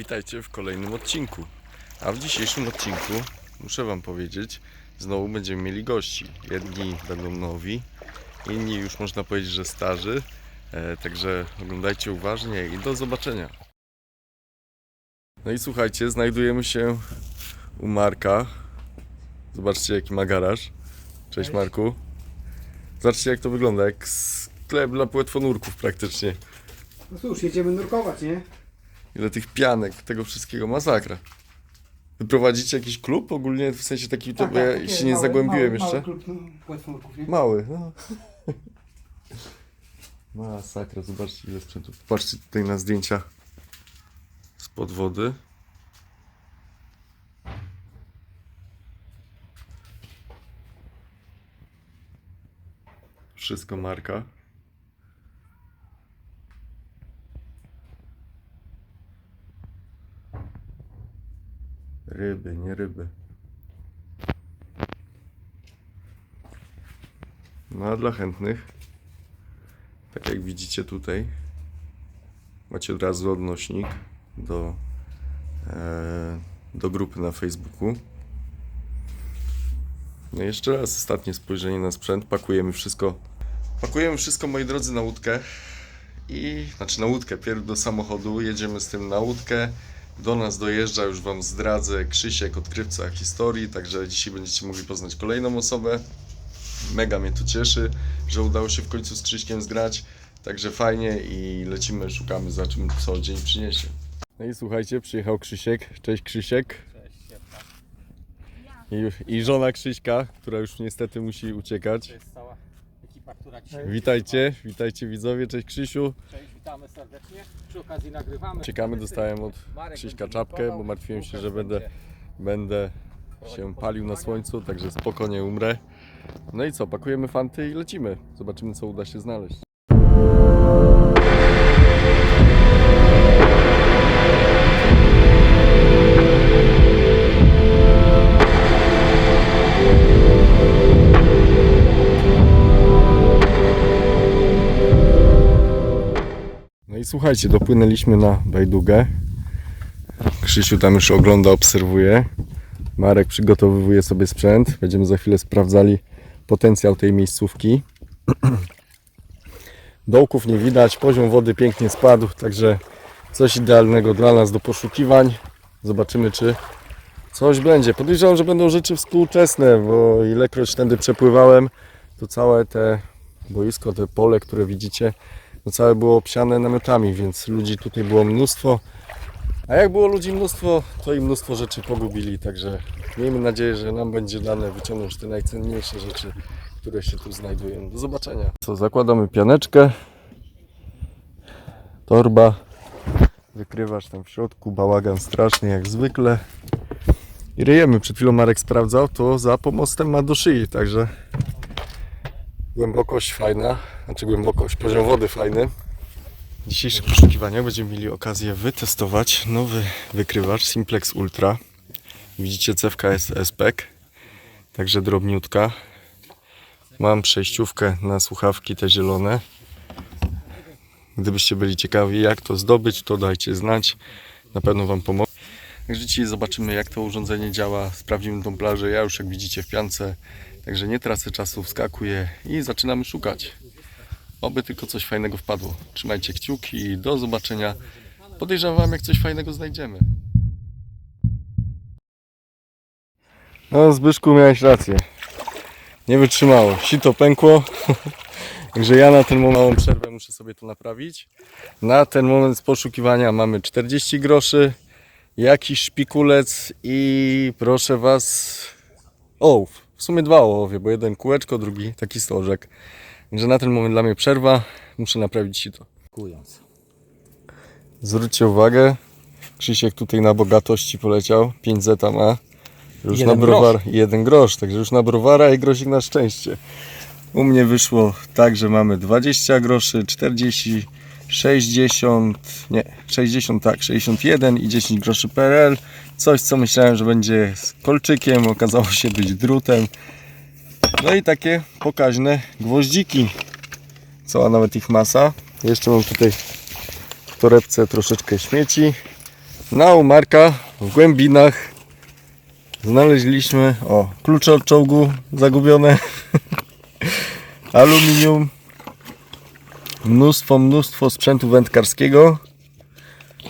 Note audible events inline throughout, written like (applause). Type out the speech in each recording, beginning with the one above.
Witajcie w kolejnym odcinku. A w dzisiejszym odcinku, muszę Wam powiedzieć, znowu będziemy mieli gości. Jedni będą nowi, inni już można powiedzieć, że starzy. E, także oglądajcie uważnie i do zobaczenia. No i słuchajcie, znajdujemy się u Marka. Zobaczcie, jaki ma garaż. Cześć, Cześć. Marku. Zobaczcie, jak to wygląda, jak sklep dla płetwonurków praktycznie. No cóż, jedziemy nurkować, nie? Ile tych pianek, tego wszystkiego, masakra. Wyprowadzicie jakiś klub ogólnie, w sensie taki, to, bo ja takie się nie małe- zagłębiłem mały, jeszcze. Mały klub no, nie? Mały, no. (laughs) Masakra, zobaczcie ile sprzętu. Patrzcie tutaj na zdjęcia spod wody. Wszystko marka. Ryby, nie ryby. No a dla chętnych, tak jak widzicie tutaj, macie od razu odnośnik do, e, do grupy na Facebooku. No jeszcze raz ostatnie spojrzenie na sprzęt. Pakujemy wszystko. Pakujemy wszystko, moi drodzy, na łódkę. I znaczy na łódkę, pierw do samochodu, jedziemy z tym na łódkę. Do nas dojeżdża, już Wam zdradzę, Krzysiek, odkrywca historii, także dzisiaj będziecie mogli poznać kolejną osobę. Mega mnie to cieszy, że udało się w końcu z Krzyśkiem zgrać. Także fajnie i lecimy, szukamy, zobaczymy co dzień przyniesie. No i słuchajcie, przyjechał Krzysiek. Cześć Krzysiek. I, I żona Krzyśka, która już niestety musi uciekać. To jest cała która dzisiaj. Witajcie, witajcie widzowie, cześć Krzysiu. Cześć, witamy serdecznie. Przy okazji nagrywamy. Czekamy, dostałem od Marek Krzyśka będzie czapkę, bo martwiłem się, Łukasz że będę, będę się palił na słońcu, także spokojnie umrę. No i co, pakujemy fanty i lecimy. Zobaczymy co uda się znaleźć. Słuchajcie, dopłynęliśmy na Bajdugę. Krzysiu tam już ogląda, obserwuje. Marek przygotowuje sobie sprzęt. Będziemy za chwilę sprawdzali potencjał tej miejscówki. Dołków nie widać, poziom wody pięknie spadł, także coś idealnego dla nas do poszukiwań. Zobaczymy, czy coś będzie. Podejrzewam, że będą rzeczy współczesne, bo ilekroć tędy przepływałem, to całe te boisko, te pole, które widzicie, to całe było obsiane namiotami, więc ludzi tutaj było mnóstwo. A jak było ludzi mnóstwo, to i mnóstwo rzeczy pogubili, także miejmy nadzieję, że nam będzie dane wyciągnąć te najcenniejsze rzeczy, które się tu znajdują. Do zobaczenia. Co, zakładamy pianeczkę, torba, wykrywasz tam w środku, bałagan straszny jak zwykle. I ryjemy, przed chwilą Marek sprawdzał, to za pomostem ma do szyi, także głębokość fajna, znaczy głębokość, poziom wody fajny. W dzisiejszych poszukiwaniach będziemy mieli okazję wytestować nowy wykrywacz Simplex Ultra. Widzicie cewka jest SPEC, także drobniutka. Mam przejściówkę na słuchawki te zielone. Gdybyście byli ciekawi jak to zdobyć, to dajcie znać. Na pewno Wam pomogę. Także dzisiaj zobaczymy jak to urządzenie działa. Sprawdzimy tą plażę. Ja już jak widzicie w piance. Także nie tracę czasu, wskakuję i zaczynamy szukać. Oby tylko coś fajnego wpadło. Trzymajcie kciuki i do zobaczenia. Podejrzewam, jak coś fajnego znajdziemy. No, Zbyszku, miałeś rację. Nie wytrzymało. Sito pękło. (laughs) Także ja na ten moment małą przerwę muszę sobie to naprawić. Na ten moment z poszukiwania mamy 40 groszy, jakiś szpikulec i proszę Was ołów. W sumie dwa ołowie, bo jeden kółeczko, drugi taki stożek. Także na ten moment dla mnie przerwa. Muszę naprawić sito. Kując. Zwróćcie uwagę, Krzysiek tutaj na bogatości poleciał. 5 zeta ma. Już Jeden na browar jeden grosz, także już na browara i grosik na szczęście. U mnie wyszło tak, że mamy 20 groszy, 40, 60, nie, 60 tak, 61 i 10 groszy PRL. Coś co myślałem, że będzie z kolczykiem, okazało się być drutem. No i takie pokaźne gwoździki. Cała nawet ich masa. Jeszcze mam tutaj w torebce troszeczkę śmieci. Na u Marka w głębinach znaleźliśmy o klucze od czołgu zagubione, (laughs) aluminium, mnóstwo, mnóstwo sprzętu wędkarskiego.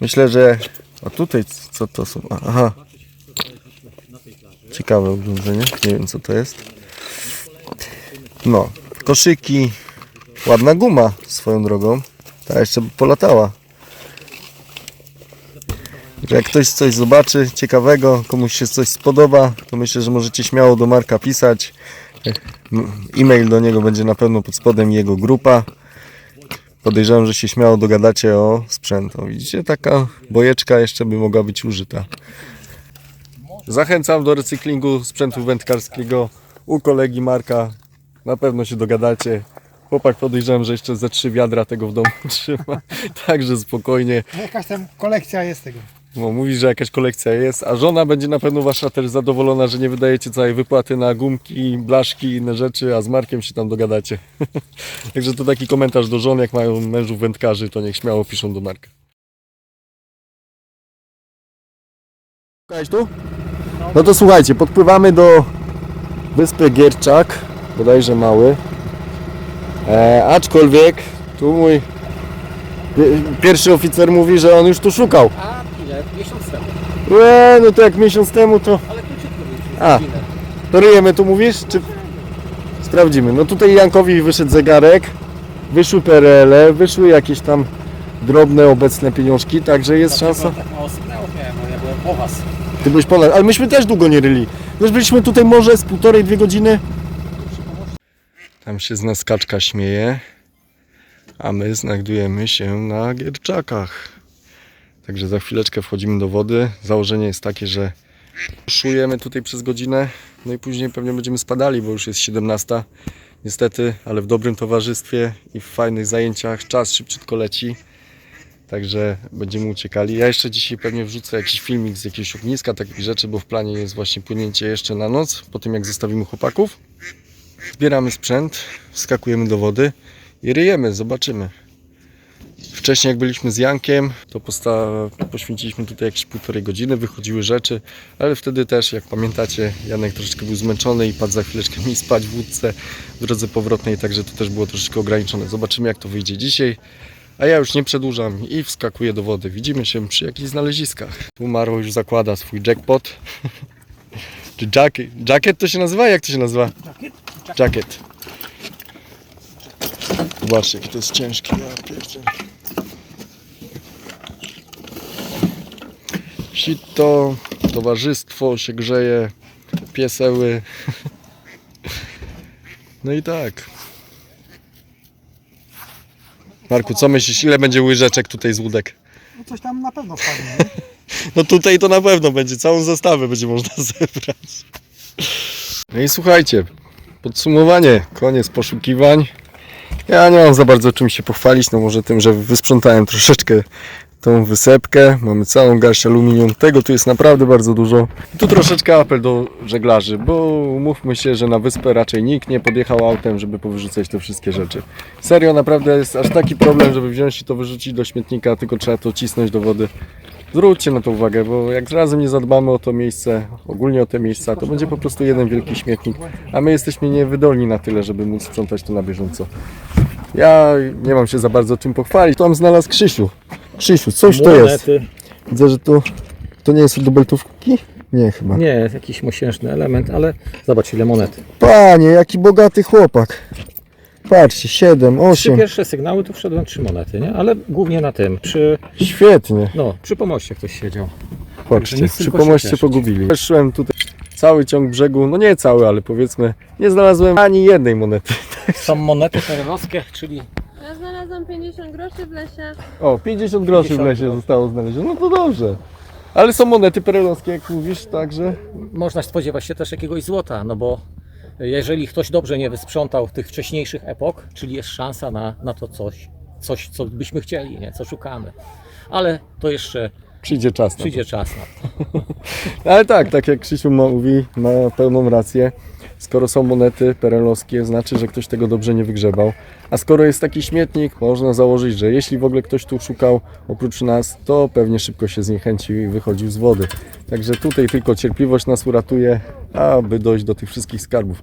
Myślę, że a tutaj co to są? Aha. Ciekawe urządzenie, nie wiem co to jest. No, koszyki, ładna guma swoją drogą. Ta jeszcze polatała. Jak ktoś coś zobaczy ciekawego, komuś się coś spodoba, to myślę, że możecie śmiało do Marka pisać. E-mail do niego będzie na pewno pod spodem jego grupa. Podejrzewam, że się śmiało dogadacie o sprzęt. O, widzicie, taka bojeczka jeszcze by mogła być użyta. Zachęcam do recyklingu sprzętu wędkarskiego u kolegi Marka. Na pewno się dogadacie. Chłopak podejrzewam, że jeszcze ze trzy wiadra tego w domu (laughs) trzyma. Także spokojnie. Jakaś tam kolekcja jest tego. Bo mówi, że jakaś kolekcja jest, a żona będzie na pewno wasza też zadowolona, że nie wydajecie całej wypłaty na gumki, blaszki i inne rzeczy, a z Markiem się tam dogadacie. (laughs) Także to taki komentarz do żon, jak mają mężów wędkarzy, to niech śmiało piszą do Marka. Słuchajcie tu? No to słuchajcie, podpływamy do wyspy Gierczak, bodajże mały. E, aczkolwiek tu mój pi- pierwszy oficer mówi, że on już tu szukał. Miesiąc temu. Łe, no to jak miesiąc temu to, Ale mówisz. A. to ryjemy tu mówisz? Czy sprawdzimy? No tutaj Jankowi wyszedł zegarek, wyszły PRL, wyszły jakieś tam drobne obecne pieniążki, także jest szansa. Tak mało sygnałów miałem, bo ja byłem po was. Ty byłeś ponad, ale myśmy też długo nie ryli. Wiesz, byliśmy tutaj może z półtorej, dwie godziny. Tam się z nas kaczka śmieje, a my znajdujemy się na Gierczakach. Także za chwileczkę wchodzimy do wody. Założenie jest takie, że szujemy tutaj przez godzinę, no i później pewnie będziemy spadali, bo już jest 17. Niestety, ale w dobrym towarzystwie i w fajnych zajęciach czas szybciutko leci. Także będziemy uciekali. Ja jeszcze dzisiaj pewnie wrzucę jakiś filmik z jakiegoś ogniska, takich rzeczy, bo w planie jest właśnie płynięcie jeszcze na noc, po tym jak zostawimy chłopaków. Zbieramy sprzęt, wskakujemy do wody i ryjemy, zobaczymy. Wcześniej jak byliśmy z Jankiem, to poświęciliśmy tutaj jakieś półtorej godziny, wychodziły rzeczy, ale wtedy też, jak pamiętacie, Janek troszeczkę był zmęczony i padł za chwileczkę mi spać w łódce w drodze powrotnej, także to też było troszeczkę ograniczone. Zobaczymy jak to wyjdzie dzisiaj. A ja już nie przedłużam i wskakuję do wody. Widzimy się przy jakichś znaleziskach. Tu Maro już zakłada swój jackpot. (laughs) Czy jacket? Jacket to się nazywa? Jak to się nazywa? Jacket. Zobaczcie, jaki to jest ciężki. Ja pierdzielę. Sito, towarzystwo się grzeje, pieseły. No i tak. Marku, co myślisz, ile będzie łyżeczek tutaj z łódek? No coś tam na pewno wpadnie. nie? (laughs) No tutaj to na pewno będzie, całą zestawę będzie można (laughs) zebrać. No i słuchajcie, podsumowanie, koniec poszukiwań. Ja nie mam za bardzo czym się pochwalić, no może tym, że wysprzątałem troszeczkę tą wysepkę. Mamy całą garść aluminium, tego tu jest naprawdę bardzo dużo. Tu troszeczkę apel do żeglarzy, bo umówmy się, że na wyspę raczej nikt nie podjechał autem, żeby powyrzucać te wszystkie rzeczy. Serio, naprawdę jest aż taki problem, żeby wziąć i to wyrzucić do śmietnika, tylko trzeba to cisnąć do wody. Zwróćcie na to uwagę, bo jak razem nie zadbamy o to miejsce, ogólnie o te miejsca, to będzie po prostu jeden wielki śmietnik, a my jesteśmy niewydolni na tyle, żeby móc sprzątać to na bieżąco. Ja nie mam się za bardzo czym pochwalić. Tam znalazł Krzysiu. Krzysiu, coś to jest. Widzę, że tu to nie jest dubeltówki? Nie chyba. Nie, jakiś mosiężny element, ale zobacz ile monety. Panie, jaki bogaty chłopak. Patrzcie, 7, Trzy 8. pierwsze sygnały tu wszedłem trzy monety, nie? Ale głównie na tym, przy, Świetnie. no, przy pomoście ktoś siedział. Patrzcie, nic przy tylko się pomoście cieszyć. pogubili. Szłem tutaj cały ciąg brzegu, no nie cały, ale powiedzmy, nie znalazłem ani jednej monety. Są monety perelowskie, czyli znalazłam 50 groszy w lesie. O, 50 groszy w 50 lesie groszy. zostało znalezione, no to dobrze. Ale są monety perelowskie, jak mówisz, także... można spodziewać się też jakiegoś złota, no bo jeżeli ktoś dobrze nie wysprzątał tych wcześniejszych epok, czyli jest szansa na, na to coś, coś, co byśmy chcieli, nie? co szukamy. Ale to jeszcze Przyjdzie czas na to. przyjdzie czas na to. (laughs) Ale tak, tak jak Krzysiu mówi, ma pełną rację. Skoro są monety perelowskie, znaczy, że ktoś tego dobrze nie wygrzebał. A skoro jest taki śmietnik, można założyć, że jeśli w ogóle ktoś tu szukał oprócz nas, to pewnie szybko się zniechęcił i wychodził z wody. Także tutaj tylko cierpliwość nas uratuje, aby dojść do tych wszystkich skarbów.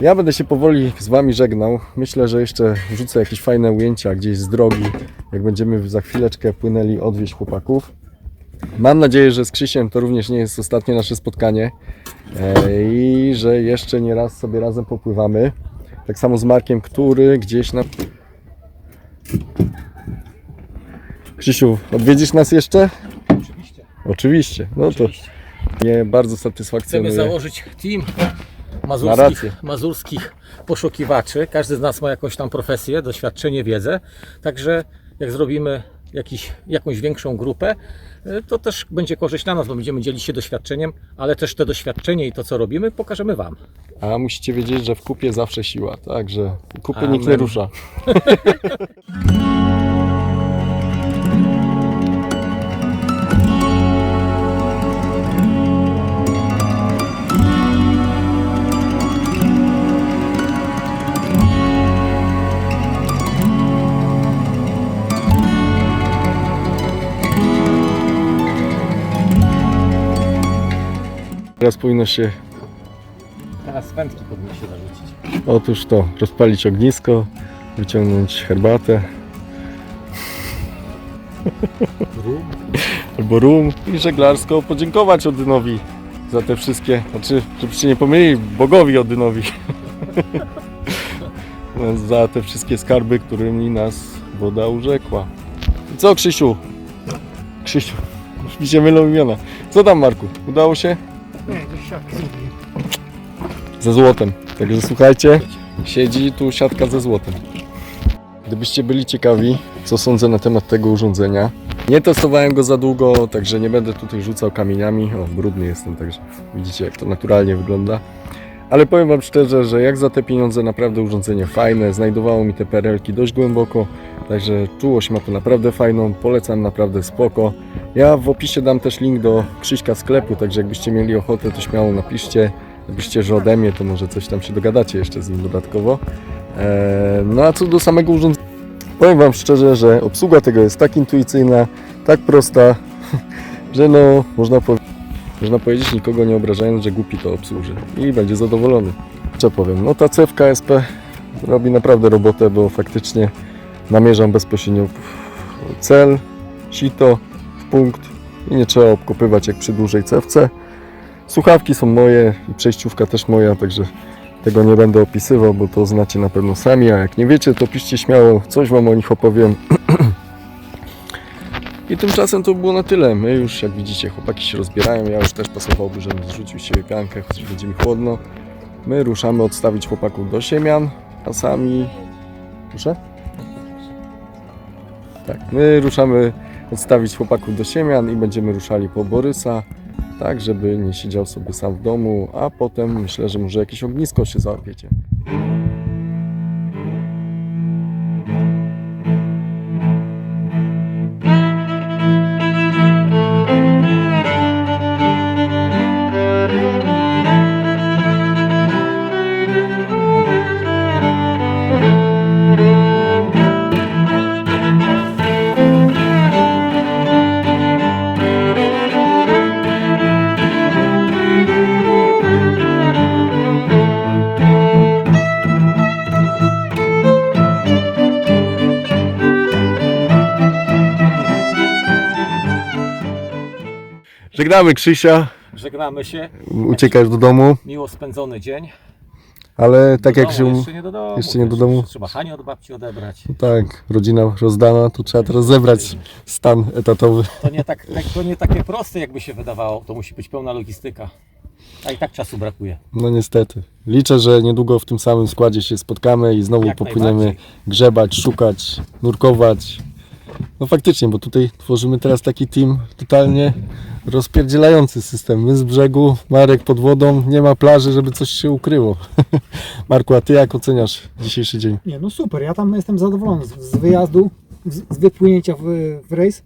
Ja będę się powoli z Wami żegnał. Myślę, że jeszcze wrzucę jakieś fajne ujęcia gdzieś z drogi, jak będziemy za chwileczkę płynęli odwieźć chłopaków. Mam nadzieję, że z Krzysiem to również nie jest ostatnie nasze spotkanie e, i że jeszcze nie raz sobie razem popływamy. Tak samo z Markiem, który gdzieś na... Krzysiu, odwiedzisz nas jeszcze? Oczywiście. Oczywiście. No to Oczywiście. mnie bardzo Chcemy satysfakcjonuje. założyć team mazurskich, mazurskich poszukiwaczy. Każdy z nas ma jakąś tam profesję, doświadczenie, wiedzę. Także jak zrobimy jakiś, jakąś większą grupę, to też będzie korzyść dla nas, bo będziemy dzielić się doświadczeniem, ale też te doświadczenie i to, co robimy, pokażemy Wam. A musicie wiedzieć, że w kupie zawsze siła, także kupy nikt nie rusza. (laughs) Teraz powinno się Teraz wędki powinny się zarzucić. Otóż to, rozpalić ognisko, wyciągnąć herbatę albo rum i żeglarsko podziękować Odynowi za te wszystkie, znaczy, żebyście nie pomylili, Bogowi Odynowi (laughs) za te wszystkie skarby, którymi nas woda urzekła. I co Krzysiu? Krzysiu, już mi się mylą imiona. Co tam Marku? Udało się? Nie, ze złotem. Także słuchajcie, siedzi tu siatka ze złotem. Gdybyście byli ciekawi, co sądzę na temat tego urządzenia, nie testowałem go za długo, także nie będę tutaj rzucał kamieniami. O, brudny jestem, także widzicie jak to naturalnie wygląda. Ale powiem Wam szczerze, że jak za te pieniądze naprawdę urządzenie fajne, znajdowało mi te perelki dość głęboko, także czułość ma to naprawdę fajną, polecam naprawdę spoko. Ja w opisie dam też link do Krzyśka sklepu, także jakbyście mieli ochotę, to śmiało napiszcie. Gdybyście, że ode mnie, to może coś tam się dogadacie jeszcze z nim dodatkowo. Eee, no a co do samego urządzenia, powiem Wam szczerze, że obsługa tego jest tak intuicyjna, tak prosta, (laughs) że no można, po, można powiedzieć nikogo nie obrażając, że głupi to obsłuży i będzie zadowolony. Co powiem, no ta cewka SP robi naprawdę robotę, bo faktycznie namierzam bezpośrednio cel, sito, punkt i nie trzeba obkopywać jak przy dużej cewce. Słuchawki są moje i przejściówka też moja, także tego nie będę opisywał, bo to znacie na pewno sami, a jak nie wiecie, to piszcie śmiało, coś Wam o nich opowiem. (clears throat) I tymczasem to było na tyle. My już, jak widzicie, chłopaki się rozbierają. Ja już też pasowałoby, żebym zrzucił siebie piankę, chociaż będzie mi chłodno. My ruszamy odstawić chłopaków do siemian, a sami... Proszę? Tak, my ruszamy odstawić chłopaków do siemian i będziemy ruszali po Borysa, tak żeby nie siedział sobie sam w domu, a potem myślę, że może jakieś ognisko się załapiecie. Żegnamy Krzysia, Żegnamy się. uciekasz do domu, Miło spędzony dzień. ale tak Do jak domu, się... Jeszcze nie do domu. jeszcze nie do domu. Trzeba Hanię od babci odebrać. Tak, rodzina rozdana, tu trzeba teraz zebrać stan etatowy. To nie, tak, tak, to nie takie proste, jakby się wydawało. To musi być pełna logistyka. A i tak czasu brakuje. No niestety. Liczę, że niedługo w tym samym składzie się spotkamy i znowu Jak popłyniemy najbardziej. grzebać, szukać, nurkować. No faktycznie, bo tutaj tworzymy teraz taki team totalnie rozpierdzielający system. My z brzegu, Marek pod wodą, nie ma plaży, żeby coś się ukryło. (laughs) Marku, a ty jak oceniasz dzisiejszy dzień? Nie, no super, ja tam jestem zadowolony z, z wyjazdu, z, z wypłynięcia w, w rejs.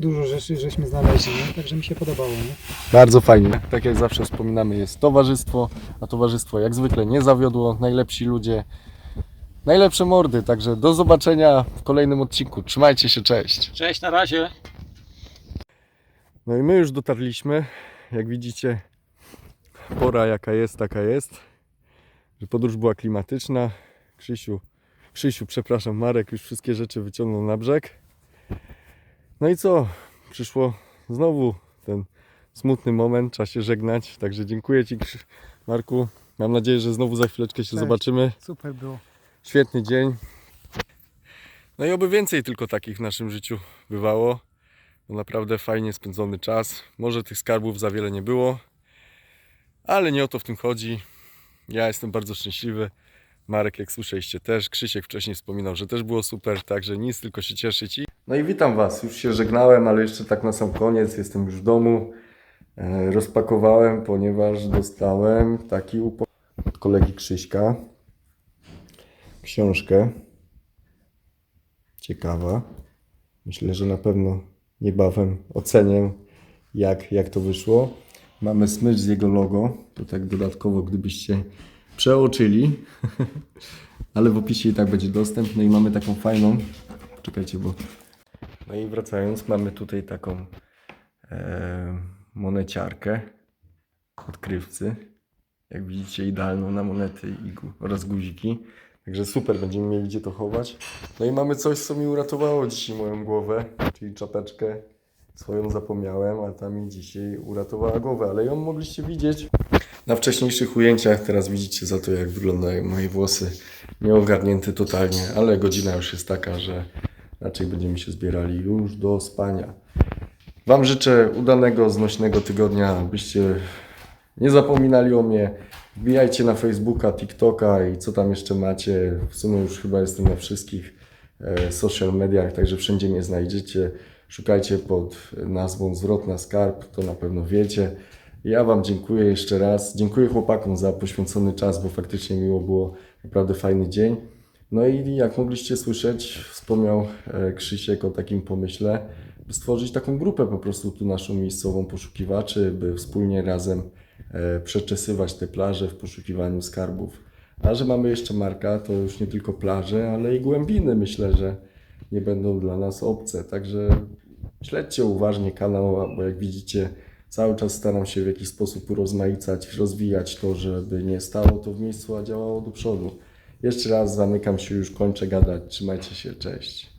Dużo rzeczy żeśmy znaleźli, nie? także mi się podobało. Nie? Bardzo fajnie. Tak jak zawsze wspominamy, jest towarzystwo, a towarzystwo jak zwykle nie zawiodło. Najlepsi ludzie, najlepsze mordy. Także do zobaczenia w kolejnym odcinku. Trzymajcie się, cześć. Cześć, na razie. No i my już dotarliśmy. Jak widzicie, pora jaka jest, taka jest. Że podróż była klimatyczna. Krzysiu, Krzysiu, przepraszam, Marek już wszystkie rzeczy wyciągnął na brzeg. No i co? Przyszło znowu ten smutny moment, trzeba się żegnać. Także dziękuję Ci, Marku. Mam nadzieję, że znowu za chwileczkę się Cześć. zobaczymy. Super było. Świetny dzień. No i oby więcej tylko takich w naszym życiu bywało. To naprawdę fajnie spędzony czas. Może tych skarbów za wiele nie było, ale nie o to w tym chodzi. Ja jestem bardzo szczęśliwy. Marek, jak słyszeliście, też. Krzysiek wcześniej wspominał, że też było super, także nic, tylko się cieszyć. I... No i witam Was. Już się żegnałem, ale jeszcze tak na sam koniec. Jestem już w domu. E, Rozpakowałem, ponieważ dostałem taki upo... od kolegi Krzyśka książkę. Ciekawa. Myślę, że na pewno niebawem ocenię, jak, jak to wyszło. Mamy smycz z jego logo. To tak dodatkowo, gdybyście przeoczyli. (laughs) Ale w opisie i tak będzie dostęp. No i mamy taką fajną. Czekajcie, bo. No i wracając, mamy tutaj taką e, moneciarkę odkrywcy. Jak widzicie, idealną na monety i oraz guziki. Także super, będziemy mieli gdzie to chować. No i mamy coś, co mi uratowało dzisiaj moją głowę, czyli czapeczkę. Swoją zapomniałem, a ta mi dzisiaj uratowała głowę, ale ją mogliście widzieć na wcześniejszych ujęciach. Teraz widzicie za to, jak wyglądają moje włosy. Nieogarnięte totalnie, ale godzina już jest taka, że raczej będziemy się zbierali już do spania. Wam życzę udanego, znośnego tygodnia, byście nie zapominali o mnie. Wbijajcie na Facebooka, TikToka i co tam jeszcze macie. W sumie już chyba jestem na wszystkich e, social mediach, także wszędzie mnie znajdziecie. Szukajcie pod nazwą Zwrotna Skarb, to na pewno wiecie. Ja Wam dziękuję jeszcze raz. Dziękuję chłopakom za poświęcony czas, bo faktycznie miło było. Naprawdę fajny dzień. No i jak mogliście słyszeć, wspomniał e, Krzysiek o takim pomyśle, by stworzyć taką grupę po prostu tu naszą miejscową poszukiwaczy, by wspólnie razem przeczesywać te plaże w poszukiwaniu skarbów. A że mamy jeszcze Marka, to już nie tylko plaże, ale i głębiny myślę, że nie będą dla nas obce. Także śledźcie uważnie kanał, bo jak widzicie, cały czas staram się w jakiś sposób urozmaicać, rozwijać to, żeby nie stało to w miejscu, a działało do przodu. Jeszcze raz zamykam się, już kończę gadać. Trzymajcie się, cześć.